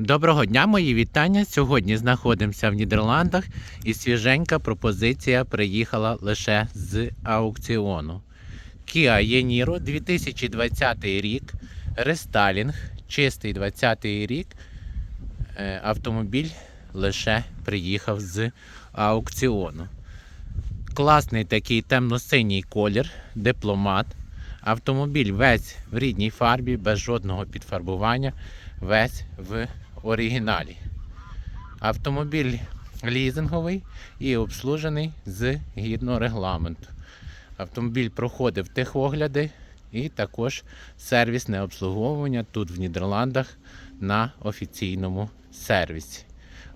Доброго дня, мої вітання. Сьогодні знаходимося в Нідерландах і свіженька пропозиція приїхала лише з аукціону. Kia Yeniro 2020 рік, рестайлінг, чистий 20 рік. Е, Автомобіль лише приїхав з аукціону. Класний такий темно-синій колір, дипломат. Автомобіль весь в рідній фарбі, без жодного підфарбування, весь в оригіналі. Автомобіль лізинговий і обслужений згідно регламенту. Автомобіль проходив техогляди і також сервісне обслуговування тут в Нідерландах на офіційному сервісі.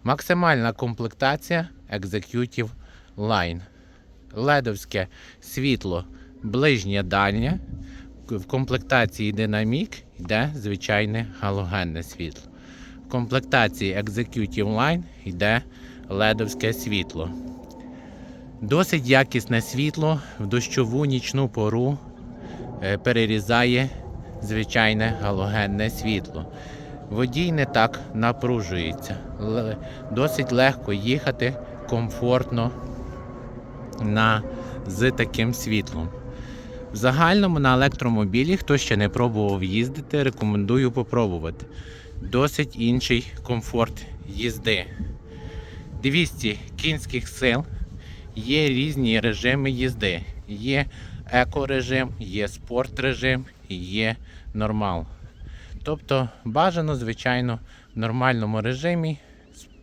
Максимальна комплектація Executive Line. Ледовське світло ближнє дальнє. В комплектації динамік йде звичайне галогенне світло. В комплектації Executive Line йде ледовське світло. Досить якісне світло в дощову нічну пору е, перерізає звичайне галогенне світло. Водій не так напружується. Досить легко їхати комфортно на, з таким світлом. В загальному на електромобілі, хто ще не пробував їздити, рекомендую попробувати. Досить інший комфорт їзди. 200 кінських сил, є різні режими їзди. Є екорежим, є спорт режим, є нормал. Тобто бажано, звичайно, в нормальному режимі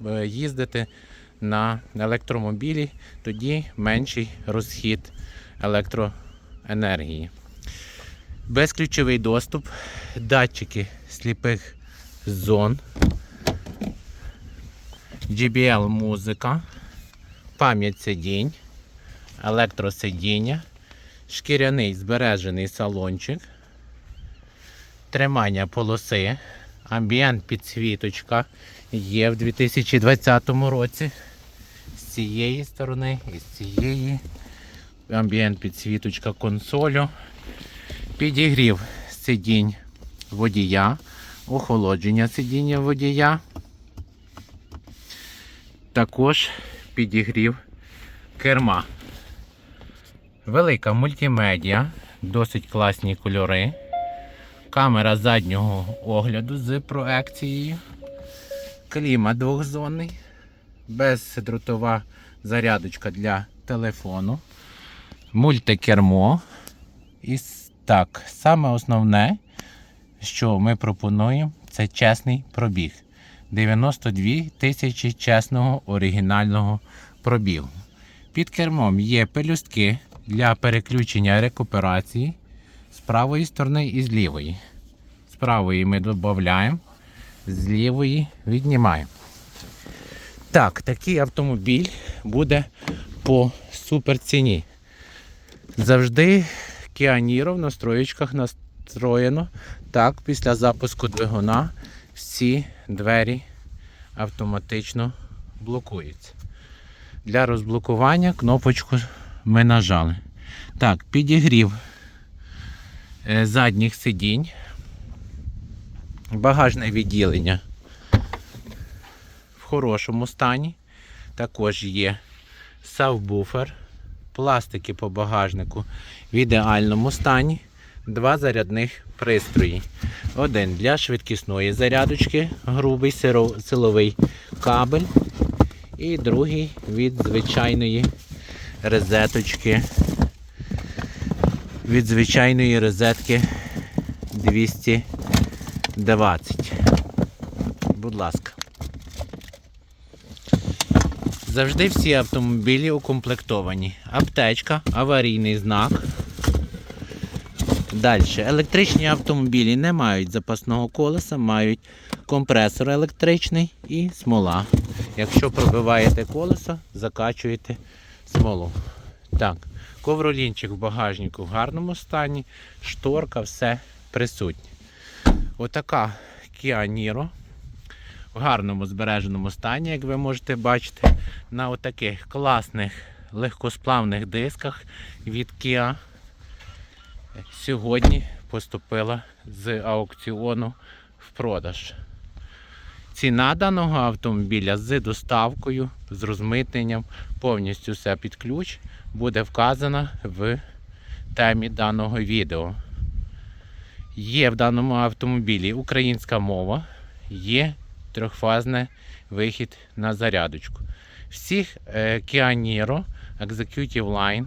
е, їздити на електромобілі, тоді менший розхід електроенергії. Безключовий доступ, датчики сліпих зон, JBL музика, пам'ять сидінь, електросидіння, шкіряний збережений салончик, тримання полоси, амбієнт підсвіточка є в 2020 році. З цієї сторони і з цієї. Амбієнт підсвіточка консолю. Підігрів сидінь водія, охолодження сидіння водія. Також підігрів керма. Велика мультимедіа, досить класні кольори. Камера заднього огляду з проекцією. Клімат двохзонний. Бездротова зарядочка для телефону. Мультикермо. І так, саме основне, що ми пропонуємо, це чесний пробіг. 92 тисячі чесного оригінального пробігу. Під кермом є пелюстки для переключення рекуперації з правої сторони і з лівої. З правої ми додаємо, з лівої віднімаємо. Так, такий автомобіль буде по супер ціні. Завжди Kia в настроєчках настроєно. Так, після запуску двигуна всі двері автоматично блокуються. Для розблокування кнопочку ми нажали. Так, підігрів е, задніх сидінь. Багажне відділення в хорошому стані. Також є сабвуфер, пластики по багажнику в ідеальному стані. Два зарядних пристрої. Один для швидкісної зарядочки, грубий силовий кабель. І другий від звичайної розеточки. Від звичайної розетки 220. Будь ласка. Завжди всі автомобілі укомплектовані. Аптечка, аварійний знак. Далі. Електричні автомобілі не мають запасного колеса, мають компресор електричний і смола. Якщо пробиваєте колесо, закачуєте смолу. Так, ковролінчик в багажнику в гарному стані, шторка, все присутнє. Отака Kia Niro в гарному збереженому стані, як ви можете бачити, на отаких класних легкосплавних дисках від Kia. Сьогодні поступила з аукціону в продаж. Ціна даного автомобіля з доставкою, з розмитненням, повністю все під ключ буде вказана в темі даного відео. Є в даному автомобілі українська мова, є трьохфазний вихід на зарядочку. Всіх е, Kia Niro Executive Line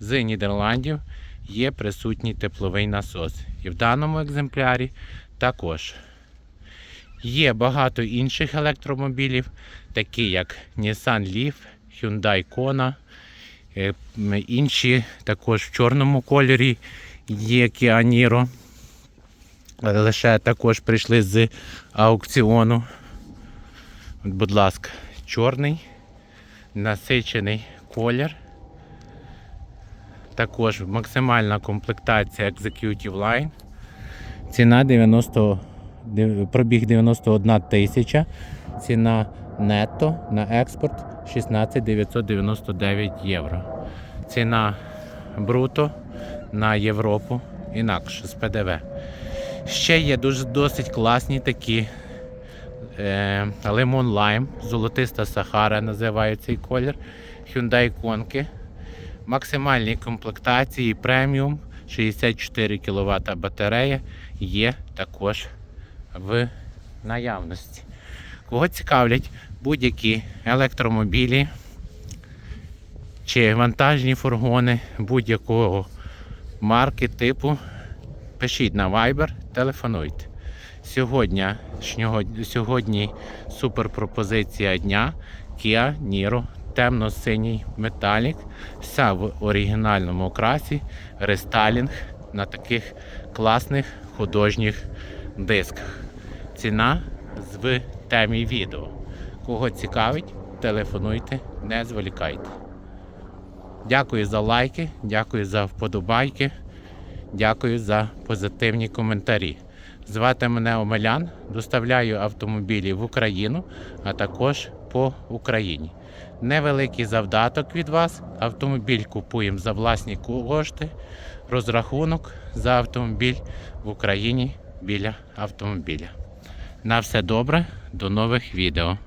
з Нідерландів є присутній тепловий насос. І в даному екземплярі також. Є багато інших електромобілів, такі як Nissan Leaf, Hyundai Kona, е, інші також в чорному кольорі є Kia Niro. Лише також прийшли з аукціону. Будь ласка, чорний, насичений колір. Також максимальна комплектація Executive Line. Ціна 90, пробіг 91 тисяча. Ціна нетто на експорт 16 999 євро. Ціна бруто на Європу інакше з ПДВ. Ще є дуже досить класні такі е, лимон лайм, золотиста Сахара називає цей колір. Hyundai Конки. Максимальні комплектації преміум 64 кВт батарея є також в наявності. Кого цікавлять будь-які електромобілі чи вантажні фургони будь-якого марки типу, пишіть на Viber, телефонуйте. Сьогодні супер пропозиція дня Kia Niro темно-синій металік, вся в оригінальному окрасі, рестайлінг на таких класних художніх дисках. Ціна в темі відео. Кого цікавить, телефонуйте, не зволікайте. Дякую за лайки, дякую за вподобайки, дякую за позитивні коментарі. Звати мене Омелян, доставляю автомобілі в Україну, а також по Україні. Невеликий завдаток від вас. Автомобіль купуємо за власні кошти. Розрахунок за автомобіль в Україні біля автомобіля. На все добре, до нових відео.